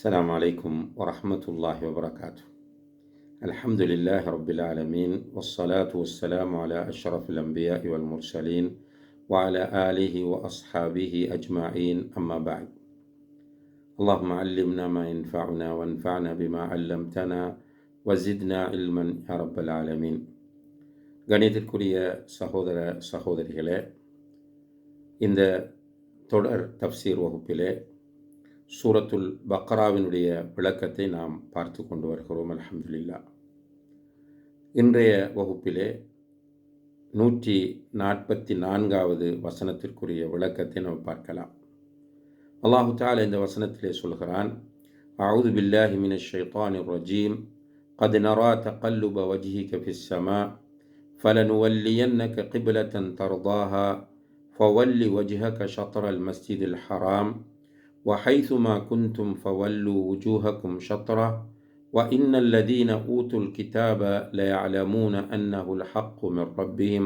السلام عليكم ورحمة الله وبركاته الحمد لله رب العالمين والصلاة والسلام على أشرف الأنبياء والمرسلين وعلى آله وأصحابه أجمعين أما بعد اللهم علمنا ما ينفعنا وانفعنا بما علمتنا وزدنا علما يا رب العالمين கணிதத்திற்குரிய சகோதர சகோதரிகளே இந்த தொடர் தப்சீர் வகுப்பிலே சூரத்துல் பக்ராவினுடைய விளக்கத்தை நாம் பார்த்து கொண்டு வருகிறோம் அல்ஹம்துலில்லா இன்றைய வகுப்பிலே நூற்றி நாற்பத்தி நான்காவது வசனத்திற்குரிய விளக்கத்தை நாம் பார்க்கலாம் அல்லாஹு தாலா இந்த வசனத்திலே சொல்கிறான் أعوذ بالله من الشيطان الرجيم قد نرى تقلب وجهك في السماء فلنولينك قبلة ترضاها فول وجهك شطر المسجد الحرام وحيثما كنتم فولوا وجوهكم شطره وإن الذين أوتوا الكتاب ليعلمون أنه الحق من ربهم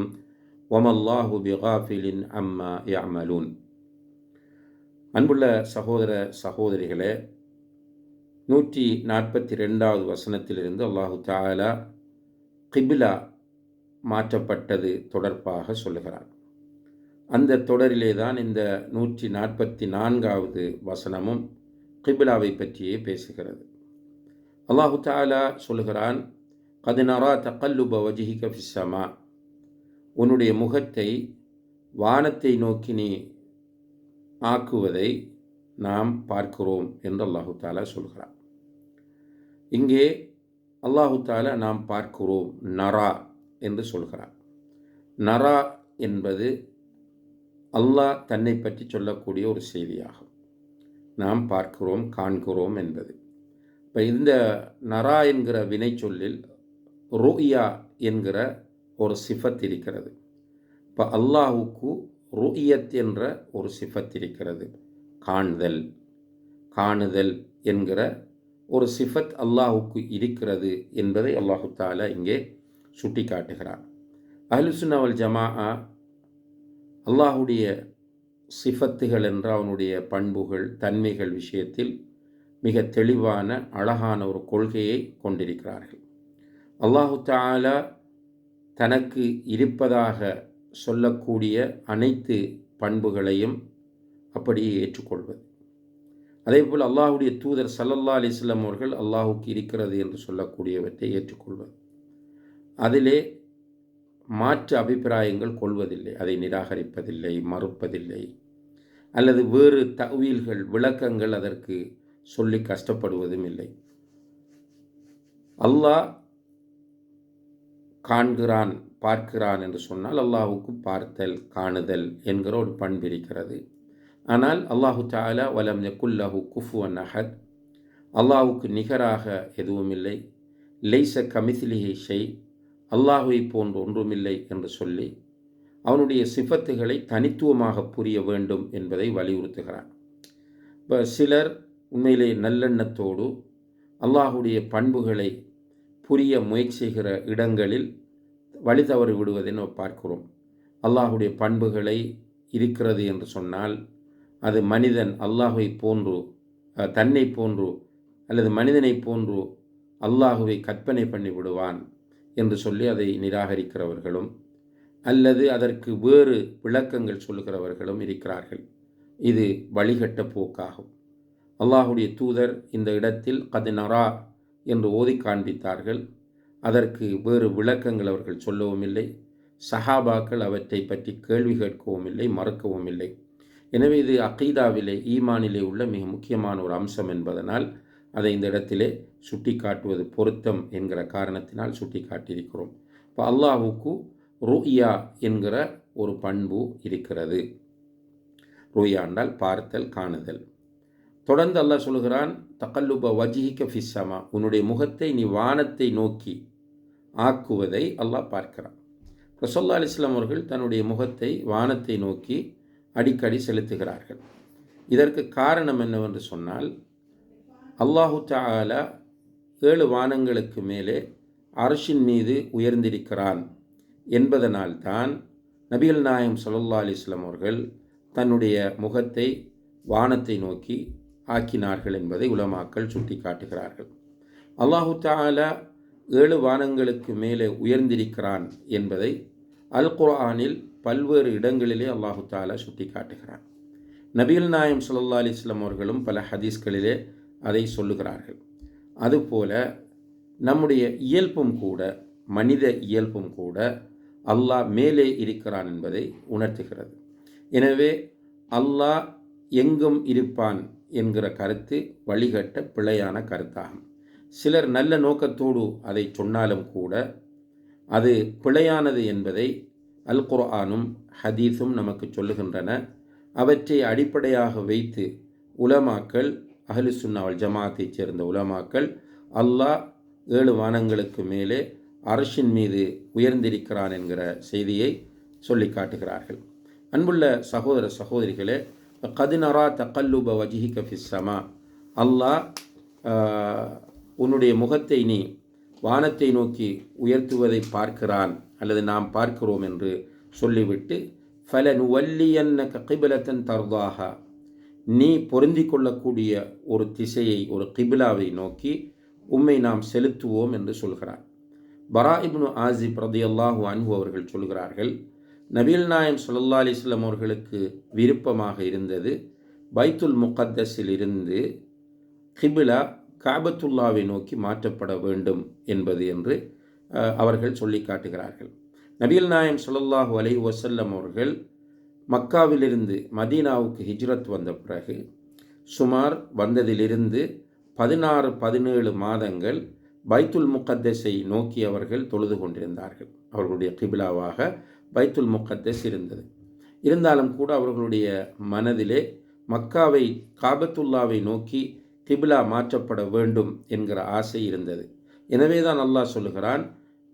وما الله بغافل عما يعملون அன்புள்ள சகோதர சகோதரிகளே நூற்றி நாற்பத்தி ரெண்டாவது வசனத்திலிருந்து அல்லாஹு தாலா கிபிலா மாற்றப்பட்டது தொடர்பாக சொல்லுகிறார் அந்த தொடரிலே தான் இந்த நூற்றி நாற்பத்தி நான்காவது வசனமும் கிபிலாவை பற்றியே பேசுகிறது. அல்லாஹு தாலா சொல்லுகிறான் கதினரா தக்கல்லுப வஜிஹிக ஃபிஸ்ஸமா உன்னுடைய முகத்தை வானத்தை நோக்கி நீ ஆக்குவதை நாம் பார்க்கிறோம் என்று அல்லாஹு தாலா சொல்கிறான். இங்கே அல்லாஹு தாலா நாம் பார்க்கிறோம் நரா என்று சொல்கிறான். நரா என்பது அல்லாஹ் தன்னை பற்றி சொல்லக்கூடிய ஒரு செய்தியாகும். நாம் பார்க்கிறோம் காண்கிறோம் என்பது. இப்போ இந்த நரா என்கிற வினை சொல்லில் ருயா என்கிற ஒரு சிஃபத் இருக்கிறது. இப்போ அல்லாஹுக்கு ருயத் என்ற ஒரு சிஃபத் இருக்கிறது. காணுதல் காணுதல் என்கிற ஒரு சிஃபத் அல்லாஹுக்கு இருக்கிறது என்பதை அல்லாஹு தாலா இங்கே சுட்டி காட்டுகிறார் அஹ்லுசுன்னவல் ஜமாஆ அல்லாஹுடைய சிஃபத்துகள் என்ற அவனுடைய பண்புகள் தன்மைகள் விஷயத்தில் மிக தெளிவான அழகான ஒரு கொள்கையை கொண்டிருக்கிறார்கள். அல்லாஹு தாலா தனக்கு இருப்பதாக சொல்லக்கூடிய அனைத்து பண்புகளையும் அப்படியே ஏற்றுக்கொள்வது. அதே போல் அல்லாஹுடைய தூதர் சல்லல்லா அலிஸ்லாம் அவர்கள் அல்லாஹுக்கு இருக்கிறது என்று சொல்லக்கூடியவற்றை ஏற்றுக்கொள்வது. அதிலே மாற்று அபிப்பிராயங்கள் கொள்வதில்லை அதை நிராகரிப்பதில்லை மறுப்பதில்லை. அல்லது வேறு தவீல்கள் விளக்கங்கள் அதற்கு சொல்லி கஷ்டப்படுவதும் இல்லை. அல்லாஹ் காண்கிறான் பார்க்கிறான் என்று சொன்னால் அல்லாஹுக்கு பார்த்தல் காணுதல் என்கிற ஒரு பண்பு இருக்கிறது. ஆனால் அல்லாஹு தாலா வலம் குல்லஹு குஃபுவன் அஹத். அல்லாஹுக்கு நிகராக எதுவும் இல்லை. லைச கமிசிலிஹை ஷெய் அல்லாஹுவை போன்று ஒன்றுமில்லை என்று சொல்லி அவனுடைய சிஃபத்துகளை தனித்துவமாக புரிய வேண்டும் என்பதை வலியுறுத்துகிறான். இப்போ சிலர் உண்மையிலே நல்லெண்ணத்தோடு அல்லாஹுடைய பண்புகளை புரிய முயற்சிகிற இடங்களில் வழி தவறி விடுவதை நம்ம பார்க்கிறோம். அல்லாஹுடைய பண்புகளை இருக்கிறது என்று சொன்னால் அது மனிதன் அல்லாஹுவை போன்று தன்னை போன்று அல்லது மனிதனை போன்று அல்லாஹுவை கற்பனை பண்ணி விடுவான். என்று சொல்லி அதை நிராகரிக்கிறவர்களும் அல்லது அதற்கு வேறு விளக்கங்கள் சொல்லுகிறவர்களும் இருக்கிறார்கள். இது வழிகட்ட போக்காகும். அல்லாஹுடைய தூதர் இந்த இடத்தில் கதினரா என்று ஓதி காண்பித்தார்கள். அதற்கு வேறு விளக்கங்கள் அவர்கள் சொல்லவும் இல்லை. சஹாபாக்கள் அவற்றை பற்றி கேள்வி கேட்கவும் இல்லை மறக்கவும் இல்லை. எனவே இது அகீதாவிலே ஈமானிலே உள்ள மிக முக்கியமான ஒரு அம்சம் என்பதனால் அதை இந்த இடத்திலே சுட்டி காட்டுவது பொருத்தம் என்கிற காரணத்தினால் சுட்டி காட்டியிருக்கிறோம் இப்போ அல்லாஹுக்கு ருயா என்கிற ஒரு பண்பு இருக்கிறது. ருயாண்டால் பார்த்தல் காணுதல். தொடர்ந்து அல்லாஹ் சொல்கிறான் தக்கல்லுப வஜிஹிக்க ஃபிஸ்ஸமா உன்னுடைய முகத்தை நீ வானத்தை நோக்கி ஆக்குவதை அல்லாஹ் பார்க்கிறான். ரசோல்லா அலிஸ்லாம் அவர்கள் தன்னுடைய முகத்தை வானத்தை நோக்கி அடிக்கடி செலுத்துகிறார்கள். இதற்கு காரணம் என்னவென்று சொன்னால் அல்லாஹு தாலா ஏழு வானங்களுக்கு மேலே அரசின் மீது உயர்ந்திருக்கிறான் என்பதனால்தான் நபிகள் நாயம் சல்லா அலிஸ்லாம் அவர்கள் தன்னுடைய முகத்தை வானத்தை நோக்கி ஆக்கினார்கள் என்பதை உலமாக்கள் சுட்டி காட்டுகிறார்கள் அல்லாஹு தாலா ஏழு வானங்களுக்கு மேலே உயர்ந்திருக்கிறான் என்பதை அல் குர்ஆனில் பல்வேறு இடங்களிலே அல்லாஹு தாலா சுட்டி காட்டுகிறான் நபிகள் நாயம் சல்லா அலிஸ்லாம் அவர்களும் பல ஹதீஸ்களிலே அதை சொல்லுகிறார்கள். அதுபோல நம்முடைய இயல்பும் கூட மனித இயல்பும் கூட அல்லாஹ் மேலே இருக்கிறான் என்பதை உணர்த்துகிறது. எனவே அல்லாஹ் எங்கும் இருப்பான் என்கிற கருத்து வழிகட்ட பிழையான கருத்தாகும். சிலர் நல்ல நோக்கத்தோடு அதை சொன்னாலும் கூட அது பிழையானது என்பதை அல் குர்ஆனும் ஹதீஸும் நமக்கு சொல்லுகின்றன. அவற்றை அடிப்படையாக வைத்து உலமாக்கள் அஹ்லு சுன்னாவல் ஜமாத்தைச் சேர்ந்த உலமாக்கள் அல்லாஹ் ஏழு வானங்களுக்கு மேலே அரசின் மீது உயர்ந்திருக்கிறான் என்கிற செய்தியை சொல்லி காட்டுகிறார்கள். அன்புள்ள சகோதர சகோதரிகளே கதினரா தக்கல்லுப வஜிஹி கஃபிஸ்ஸமா அல்லாஹ் உன்னுடைய முகத்தை நீ வானத்தை நோக்கி உயர்த்துவதை பார்க்கிறான் அல்லது நாம் பார்க்கிறோம் என்று சொல்லிவிட்டு ஃபலன் வல்லியன்ன கிபிலத்தன் தர்தாகா நீ பொருந்தி கொள்ளக்கூடிய ஒரு திசையை ஒரு கிபிலாவை நோக்கி உம்மை நாம் செலுத்துவோம் என்று சொல்கிறார் பரா இப்னு ஆசி பிரதி அல்லாஹு அன்பு அவர்கள் சொல்கிறார்கள் நபீல் நாயம் சுல்லா அலிஸ்லாம் அவர்களுக்கு விருப்பமாக இருந்தது பைத்துல் முகத்தஸில் இருந்து கிபிலா காபத்துல்லாவை நோக்கி மாற்றப்பட வேண்டும் என்பது என்று அவர்கள் சொல்லி காட்டுகிறார்கள். நபீல் நாயம் சுல்லாஹு அலை வசல்லம் அவர்கள் மக்காவிலிருந்து மதீனாவுக்கு ஹிஜ்ரத் வந்த பிறகு சுமார் வந்ததிலிருந்து பதினாறு பதினேழு மாதங்கள் பைத்துல் முக்கத்தஸை நோக்கி அவர்கள் தொழுது கொண்டிருந்தார்கள். அவர்களுடைய கிபிலாவாக பைத்துல் முகத்தஸ் இருந்தது. இருந்தாலும் கூட அவர்களுடைய மனதிலே மக்காவை காபத்துல்லாவை நோக்கி கிபிலா மாற்றப்பட வேண்டும் என்கிற ஆசை இருந்தது. எனவே தான் அல்லாஹ் சொல்லுகிறான்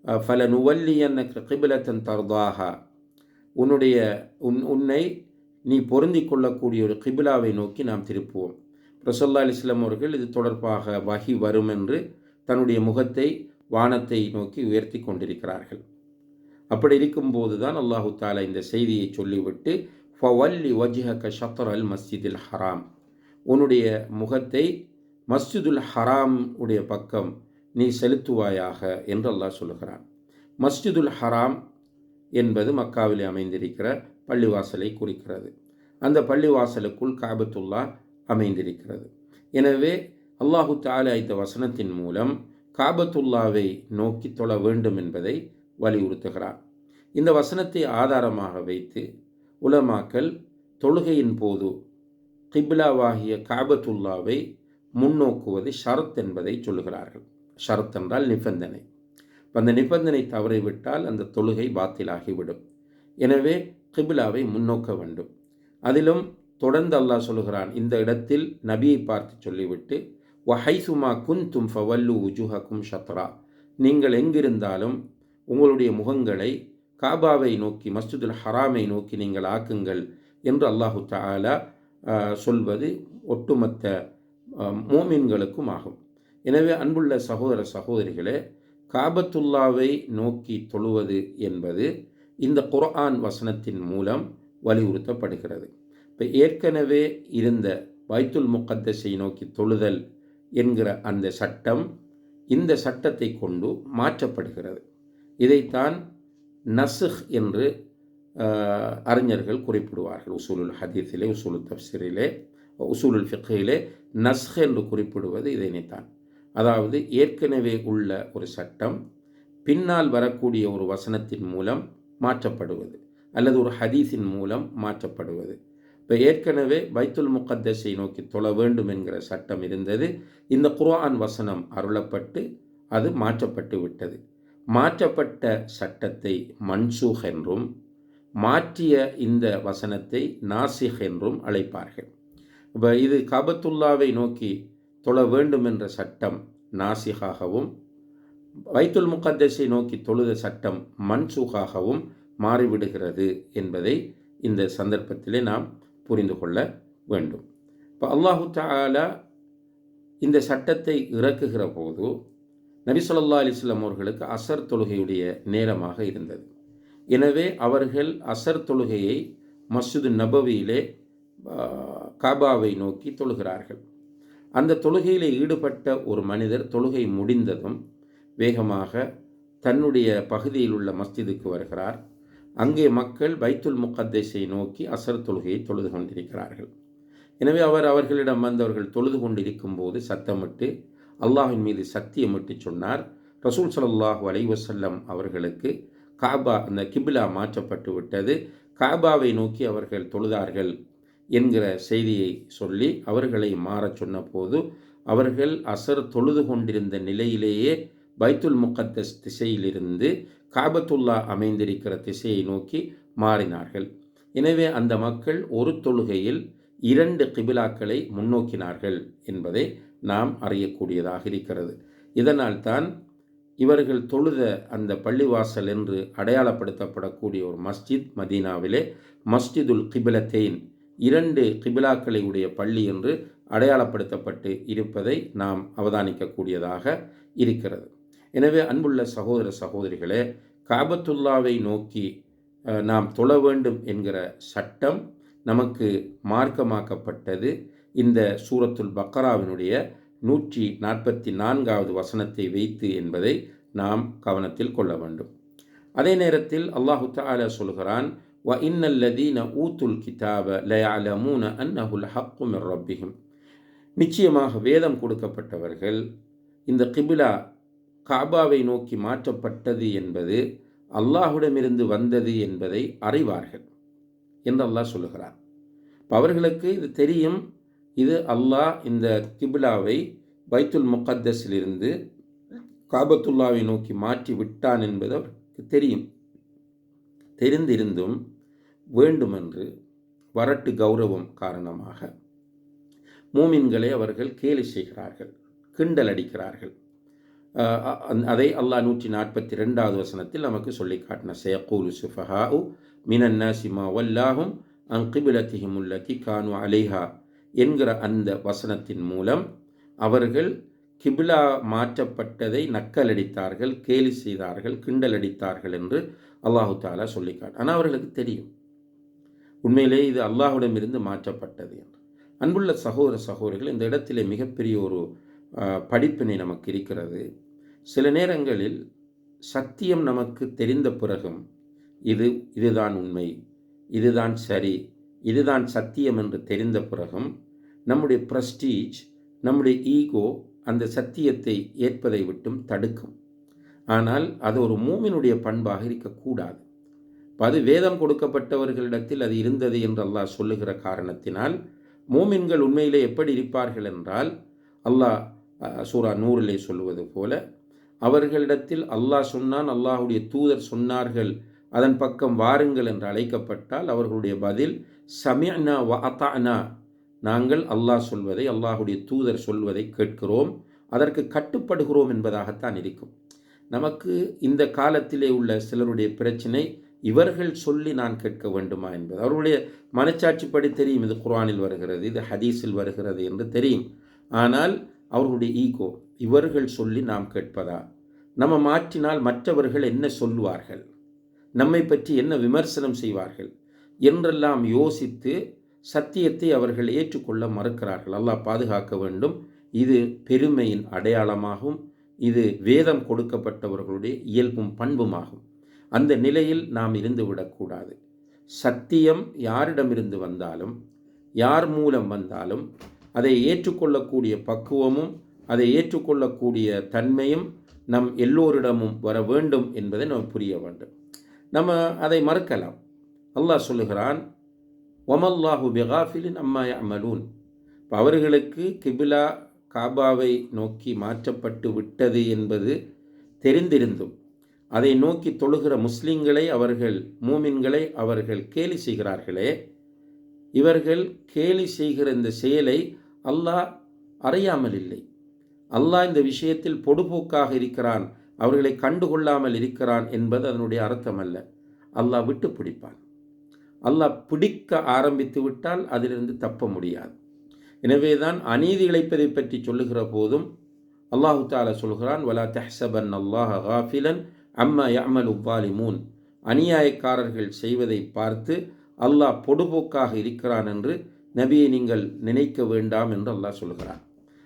ஃபல நுவல்லியன்ன கிபிலத்தன் தர்தாகா உன்னுடைய உன் உன்னை நீ பொருந்தி கொள்ளக்கூடிய ஒரு கிபிலாவை நோக்கி நாம் திருப்புவோம். ரசல்லா அலிஸ்லாம் அவர்கள் இது தொடர்பாக வகி வரும் என்று தன்னுடைய முகத்தை வானத்தை நோக்கி உயர்த்தி கொண்டிருக்கிறார்கள். அப்படி இருக்கும்போது தான் அல்லாஹு தாலா இந்த செய்தியை சொல்லிவிட்டு ஃபவல்லி வஜ்ஹக ஷத்தர் அல் மஸ்ஜிதில் ஹராம். உன்னுடைய முகத்தை மஸ்ஜிதுல் ஹராம் உடைய பக்கம் நீ செலுத்துவாயாக என்று அல்லாஹ் சொல்லுகிறான். மஸ்ஜிதுல் ஹராம் என்பது மக்காவிலே அமைந்திருக்கிற பள்ளிவாசலை குறிக்கிறது. அந்த பள்ளிவாசலுக்குள் காபத்துல்லா அமைந்திருக்கிறது. எனவே அல்லாஹு தாலா இந்த வசனத்தின் மூலம் காபத்துல்லாவை நோக்கி தொழ வேண்டும் என்பதை வலியுறுத்துகிறார். இந்த வசனத்தை ஆதாரமாக வைத்து உலமாக்கல் தொழுகையின் போது கிப்லாவாகிய காபத்துல்லாவை முன்னோக்குவது ஷரத் என்பதை சொல்லுகிறார்கள். ஷரத் என்றால் நிபந்தனை. அந்த நிபந்தனை தவறிவிட்டால் அந்த தொழுகை பாத்திலாகிவிடும். எனவே கிபிலாவை முன்னோக்க வேண்டும். அதிலும் தொடர்ந்து அல்லாஹ் சொல்கிறான் இந்த இடத்தில் நபியை பார்த்து சொல்லிவிட்டு வஹைசுமா குந்தும் ஃபவல்லு உஜுஹக்கும் ஷத்ரா. நீங்கள் எங்கிருந்தாலும் உங்களுடைய முகங்களை காபாவை நோக்கி மஸ்ஜிதுல் ஹராமை நோக்கி நீங்கள் ஆக்குங்கள் என்று அல்லாஹு தாலா சொல்வது ஒட்டுமொத்த மோமின்களுக்கும் ஆகும். எனவே அன்புள்ள சகோதர சகோதரிகளே காபத்துல்லாவை நோக்கி தொழுவது என்பது இந்த குர்ஆன் வசனத்தின் மூலம் வலியுறுத்தப்படுகிறது. இப்போ ஏற்கனவே இருந்த பைத்துல் முகத்தஸை நோக்கி தொழுதல் என்கிற அந்த சட்டம் இந்த சட்டத்தை கொண்டு மாற்றப்படுகிறது. இதைத்தான் நசுஹ் என்று அறிஞர்கள் குறிப்பிடுவார்கள். உசூலுல் ஹதீஸிலே உசூலுல் தப்சிரிலே உசூலுல் ஃபிக்கிலே நஸ்ஹ் என்று குறிப்பிடுவது இதனைத்தான். அதாவது ஏற்கனவே உள்ள ஒரு சட்டம் பின்னால் வரக்கூடிய ஒரு வசனத்தின் மூலம் மாற்றப்படுவது அல்லது ஒரு ஹதீஸின் மூலம் மாற்றப்படுவது. இப்போ ஏற்கனவே பைத்துல் முகத்தஸை நோக்கி தொழ வேண்டும் என்கிற சட்டம் இருந்தது. இந்த குர்ஆன் வசனம் அருளப்பட்டு அது மாற்றப்பட்டு விட்டது. மாற்றப்பட்ட சட்டத்தை மன்சூஹ் என்றும் மாற்றிய இந்த வசனத்தை நாசிஹ் என்றும் அழைப்பார்கள். இப்போ இது கபத்துல்லாவை நோக்கி தொழ வேண்டும் என்ற சட்டம் நாசிகாகவும் வைத்துல் முகத்தஸை நோக்கி தொழுத சட்டம் மன்சூகாகவும் மாறிவிடுகிறது என்பதை இந்த சந்தர்ப்பத்திலே நாம் புரிந்து கொள்ள வேண்டும். இப்போ அல்லாஹு தாலா இந்த சட்டத்தை இறக்குகிற போது நபி சொல்லா அலிஸ்லாம் அவர்களுக்கு அசர் தொழுகையுடைய நேரமாக இருந்தது. எனவே அவர்கள் அசர் தொழுகையை மஸ்ஜிது நபவியிலே காபாவை நோக்கி தொழுகிறார்கள். அந்த தொழுகையில் ஈடுபட்ட ஒரு மனிதர் தொழுகை முடிந்ததும் வேகமாக தன்னுடைய பகுதியில் உள்ள மஸ்ஜிதுக்கு வருகிறார். அங்கே மக்கள் பைத்துல் முகத்தேசை நோக்கி அசர் தொழுகையை தொழுது கொண்டிருக்கிறார்கள். எனவே அவர் அவர்களிடம் வந்தவர்கள் தொழுது கொண்டிருக்கும் போது சத்தமிட்டு அல்லாஹின் மீது சத்தியமிட்டு சொன்னார். ரசூல் சல்லாஹூ அலைவசல்லம் அவர்களுக்கு காபா அந்த கிபிலா மாற்றப்பட்டு விட்டது காபாவை நோக்கி அவர்கள் தொழுதார்கள். என்கிற செய்தியை சொல்லி அவர்களை மாறச் சொன்னபோது அவர்கள் அசர் தொழுது கொண்டிருந்த நிலையிலேயே பைத்துல் முக்கத்தஸ் திசையிலிருந்து காபத்துல்லா அமைந்திருக்கிற திசையை நோக்கி மாறினார்கள். எனவே அந்த மக்கள் ஒரு தொழுகையில் இரண்டு கிபிலாக்களை முன்னோக்கினார்கள் என்பதை நாம் அறியக்கூடியதாக இருக்கிறது. இதனால் தான் இவர்கள் தொழுத அந்த பள்ளிவாசல் என்று அடையாளப்படுத்தப்படக்கூடிய ஒரு மஸ்ஜித் மதீனாவிலே மஸ்ஜிதுல் கிபிலத்தேன் இரண்டு கிபிலாக்களை உடைய பள்ளி என்று அடையாளப்படுத்தப்பட்டு இருப்பதை நாம் அவதானிக்கக்கூடியதாக இருக்கிறது. எனவே அன்புள்ள சகோதர சகோதரிகளே காபத்துல்லாவை நோக்கி நாம் தொழ வேண்டும் என்கிற சட்டம் நமக்கு மார்க்கமாக்கப்பட்டது. இந்த சூரத்துல் பக்கராவினுடைய நூற்றி நாற்பத்தி நான்காவது வசனத்தை வைத்து என்பதை நாம் கவனத்தில் கொள்ள வேண்டும். அதே நேரத்தில் அல்லாஹு தாலா சொல்கிறான் வ இன்னல்லதீன ஊத்துல் கிதாப லயாலமூன அன்னஹுல் ஹக்கும் ரப்பிஹிம் நிச்சயமாக வேதம் கொடுக்கப்பட்டவர்கள் இந்த கிபிலா காபாவை நோக்கி மாற்றப்பட்டது என்பது அல்லாஹுடமிருந்து வந்தது என்பதை அறிவார்கள் என்று அல்லாஹ் சொல்லுகிறார் அவர்களுக்கு இது தெரியும். இது அல்லாஹ் இந்த கிபிலாவை பைத்துல் முகத்தஸிலிருந்து காபத்துல்லாவை நோக்கி மாற்றி விட்டான் என்பது அவருக்கு தெரியும். தெரிந்திருந்தும் வேண்டுமென்று வரட்டு கௌரவம் காரணமாக மூமின்களை அவர்கள் கேலி செய்கிறார்கள் கிண்டல் அடிக்கிறார்கள். அதை அல்லாஹ் நூற்றி நாற்பத்தி ரெண்டாவது வசனத்தில் நமக்கு சொல்லி காட்டின. சேகூலு சுஃபஹாஉ மினன்னா சிமா வல்லாஹும் அங்கிபிலத்திஹிம் உள்ளத்தி கானு அலைஹா என்கிற அந்த வசனத்தின் மூலம் அவர்கள் கிபிலா மாற்றப்பட்டதை நக்கலடித்தார்கள் கேலி செய்தார்கள் கிண்டல் அடித்தார்கள் என்று அல்லாஹு தாலா சொல்லிக்காட்டு ஆனால் அவர்களுக்கு தெரியும். உண்மையிலே இது அல்லாஹுடமிருந்து மாற்றப்பட்டது என்று. அன்புள்ள சகோதர சகோதரிகள் இந்த இடத்திலே மிகப்பெரிய ஒரு படிப்பினை நமக்கு இருக்கிறது. சில நேரங்களில் சத்தியம் நமக்கு தெரிந்த பிறகும் இது இதுதான் உண்மை இதுதான் சரி இதுதான் சத்தியம் என்று தெரிந்த பிறகும் நம்முடைய ப்ரஸ்டீஜ் நம்முடைய ஈகோ அந்த சத்தியத்தை ஏற்பதை விட்டும் தடுக்கும். ஆனால் அது ஒரு மூமினுடைய பண்பாக இருக்கக்கூடாது. அது வேதம் கொடுக்கப்பட்டவர்களிடத்தில் அது இருந்தது என்று அல்லாஹ் சொல்லுகிற காரணத்தினால் மூமின்கள் உண்மையிலே எப்படி இருப்பார்கள் என்றால் அல்லாஹ் சூரா நூறிலே சொல்லுவது போல அவர்களிடத்தில் அல்லாஹ் சொன்னான் அல்லாஹுடைய தூதர் சொன்னார்கள் அதன் பக்கம் வாருங்கள் என்று அழைக்கப்பட்டால் அவர்களுடைய பதில் சமியனா வ அத்தானா நாங்கள் அல்லாஹ் சொல்வதை அல்லாஹுடைய தூதர் சொல்வதை கேட்கிறோம் அதற்கு கட்டுப்படுகிறோம் என்பதாகத்தான் இருக்கும். நமக்கு இந்த காலத்திலே உள்ள சிலருடைய பிரச்சனை இவர்கள் சொல்லி நான் கேட்க வேண்டுமா என்பது. அவர்களுடைய மனச்சாட்சிப்படி தெரியும் இது குரானில் வருகிறது இது ஹதீஸில் வருகிறது என்று தெரியும். ஆனால் அவர்களுடைய ஈகோ இவர்கள் சொல்லி நாம் கேட்பதா? நம்ம மாற்றினால் மற்றவர்கள் என்ன சொல்லுவார்கள்? நம்மை பற்றி என்ன விமர்சனம் செய்வார்கள்? என்றெல்லாம் யோசித்து சத்தியத்தை அவர்கள் ஏற்றுக்கொள்ள மறுக்கிறார்கள். அல்லாஹ் பாதுகாக்க வேண்டும். இது பெருமையின் அடையாளமாகும். இது வேதம் கொடுக்கப்பட்டவர்களுடைய இயல்பும் பண்புமாகும். அந்த நிலையில் நாம் இருந்து விடக்கூடாது. சத்தியம் யாரிடமிருந்து வந்தாலும் யார் மூலம் வந்தாலும் அதை ஏற்றுக்கொள்ளக்கூடிய பக்குவமும் அதை ஏற்றுக்கொள்ளக்கூடிய தன்மையும் நம் எல்லோரிடமும் வர வேண்டும் என்பதை நாம் புரிய வேண்டும். நம்ம அதை மறுக்கலாம். அல்லாஹ் சொல்லுகிறான் ஒமல்லாஹு பெகாஃபிலின் அம்மா அமலூன் இப்போ அவர்களுக்கு கிபிலா காபாவை நோக்கி மாற்றப்பட்டு விட்டது என்பது தெரிந்திருந்தும் அதை நோக்கி தொழுகிற முஸ்லிம்களை அவர்கள் மூமின்களை அவர்கள் கேலி செய்கிறார்களே. இவர்கள் கேலி செய்கிற இந்த செயலை அல்லாஹ் அறியாமல் இல்லை. அல்லாஹ் இந்த விஷயத்தில் பொடுபோக்காக இருக்கிறான் அவர்களை கண்டுகொள்ளாமல் இருக்கிறான் என்பது அதனுடைய அர்த்தம் அல்ல அல்லாஹ் விட்டு பிடிப்பான். அல்லாஹ் பிடிக்க ஆரம்பித்து விட்டால் அதிலிருந்து தப்ப முடியாது. எனவே தான் அநீதி இழைப்பதை பற்றி சொல்லுகிற போதும் அல்லாஹு தாலா சொல்கிறான் வலா தெஹ்சபன் அல்லாஹ் ஹாஃபிலன் அம்மா யமல் உவாலிமூன் அநியாயக்காரர்கள் செய்வதை பார்த்து அல்லாஹ் பொடுபோக்காக இருக்கிறான் என்று நபியை நீங்கள் நினைக்க வேண்டாம் என்று அல்லாஹ் சொல்கிறான்.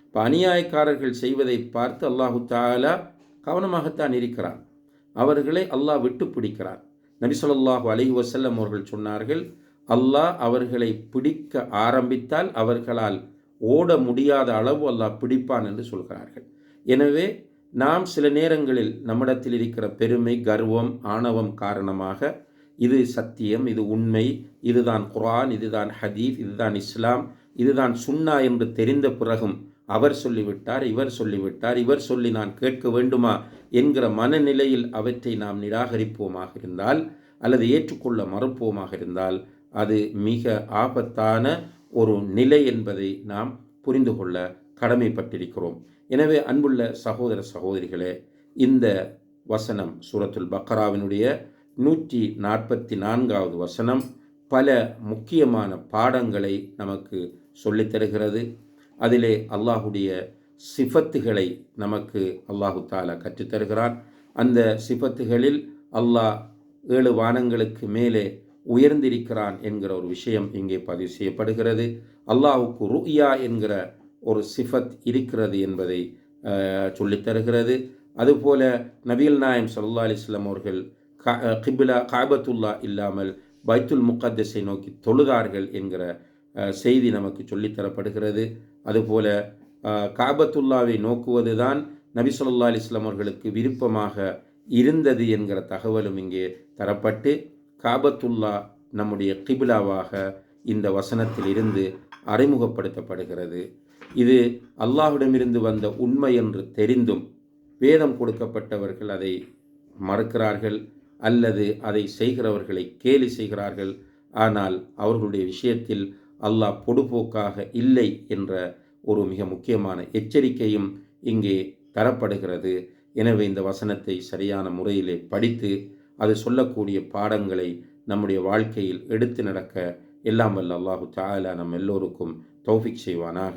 இப்போ அநியாயக்காரர்கள் செய்வதை பார்த்து அல்லாஹு தாலா கவனமாகத்தான் இருக்கிறான். அவர்களை அல்லாஹ் விட்டு பிடிக்கிறான். நபி சொல்லாஹு அலி வசல்லம் அவர்கள் சொன்னார்கள் அல்லாஹ் அவர்களை பிடிக்க ஆரம்பித்தால் அவர்களால் ஓட முடியாத அளவு அல்லாஹ் பிடிப்பான் என்று சொல்கிறார்கள். எனவே நாம் சில நேரங்களில் நம்மிடத்தில் இருக்கிற பெருமை கர்வம் ஆணவம் காரணமாக இது சத்தியம் இது உண்மை இதுதான் குரான் இதுதான் ஹதீஃப் இதுதான் இஸ்லாம் இதுதான் சுன்னா என்று தெரிந்த பிறகும் அவர் சொல்லிவிட்டார் இவர் சொல்லிவிட்டார் இவர் சொல்லி நான் கேட்க வேண்டுமா என்கிற மனநிலையில் அவற்றை நாம் நிராகரிப்போமாக இருந்தால் அல்லது ஏற்றுக்கொள்ள மறுப்போமாக இருந்தால் அது மிக ஆபத்தான ஒரு நிலை என்பதை நாம் புரிந்து கொள்ள கடமைப்பட்டிருக்கிறோம். எனவே அன்புள்ள சகோதர சகோதரிகளே இந்த வசனம் சூரத்துல் பக்ராவினுடைய நூற்றி நாற்பத்தி நான்காவது வசனம் பல முக்கியமான பாடங்களை நமக்கு சொல்லித்தருகிறது அதிலே அல்லாஹுடைய சிஃபத்துகளை நமக்கு அல்லாஹு தாலா கற்றுத்தருகிறான் அந்த சிஃபத்துகளில் அல்லாஹ் ஏழு வானங்களுக்கு மேலே உயர்ந்திருக்கிறான் என்கிற ஒரு விஷயம் இங்கே பதிவு செய்யப்படுகிறது. அல்லாஹுக்கு ருயா என்கிற ஒரு சிஃபத் இருக்கிறது என்பதை சொல்லித்தருகிறது அதுபோல நபீல் நாயம் சல்லா அலிஸ்லாம் அவர்கள் கிபிலா காபத்துல்லா இல்லாமல் பைத்துல் முகத்தஸை நோக்கி தொழுதார்கள் என்கிற செய்தி நமக்கு சொல்லித்தரப்படுகிறது அதுபோல காபத்துல்லாவை நோக்குவது தான் நபி சொல்லா அலிஸ்லாம் அவர்களுக்கு விருப்பமாக இருந்தது என்கிற தகவலும் இங்கே தரப்பட்டு காபத்துல்லா நம்முடைய கிபிலாவாக இந்த வசனத்தில் இருந்து அறிமுகப்படுத்தப்படுகிறது. இது அல்லாஹ்விடமிருந்து வந்த உண்மை என்று தெரிந்தும் வேதம் கொடுக்கப்பட்டவர்கள் அதை மறுக்கிறார்கள் அல்லது அதை செய்கிறவர்களை கேலி செய்கிறார்கள். ஆனால் அவர்களுடைய விஷயத்தில் அல்லாஹ் பொடுபோக்காக இல்லை என்ற ஒரு மிக முக்கியமான எச்சரிக்கையும் இங்கே தரப்படுகிறது. எனவே இந்த வசனத்தை சரியான முறையிலே படித்து அது சொல்லக்கூடிய பாடங்களை நம்முடைய வாழ்க்கையில் எடுத்து நடக்க எல்லாம் வல்ல அல்லாஹு தாலா நம் எல்லோருக்கும் தௌஃபிக் செய்வானாக.